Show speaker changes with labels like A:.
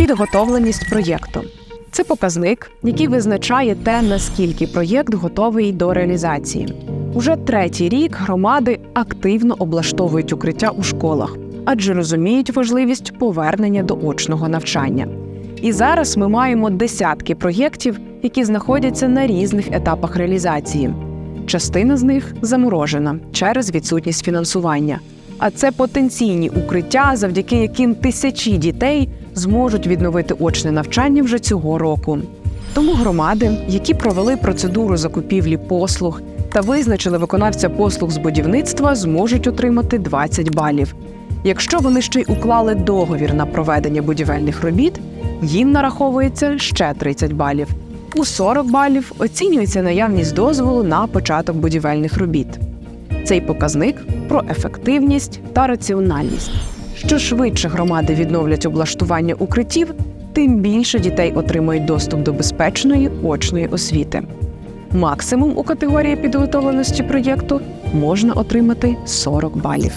A: Підготовленість проєкту це показник, який визначає те, наскільки проєкт готовий до реалізації. Уже третій рік громади активно облаштовують укриття у школах, адже розуміють важливість повернення до очного навчання. І зараз ми маємо десятки проєктів, які знаходяться на різних етапах реалізації. Частина з них заморожена через відсутність фінансування. А це потенційні укриття, завдяки яким тисячі дітей зможуть відновити очне навчання вже цього року. Тому громади, які провели процедуру закупівлі послуг та визначили виконавця послуг з будівництва, зможуть отримати 20 балів. Якщо вони ще й уклали договір на проведення будівельних робіт, їм нараховується ще 30 балів. У 40 балів оцінюється наявність дозволу на початок будівельних робіт. Цей показник про ефективність та раціональність. Що швидше громади відновлять облаштування укриттів, тим більше дітей отримають доступ до безпечної очної освіти. Максимум у категорії підготовленості проєкту можна отримати 40 балів.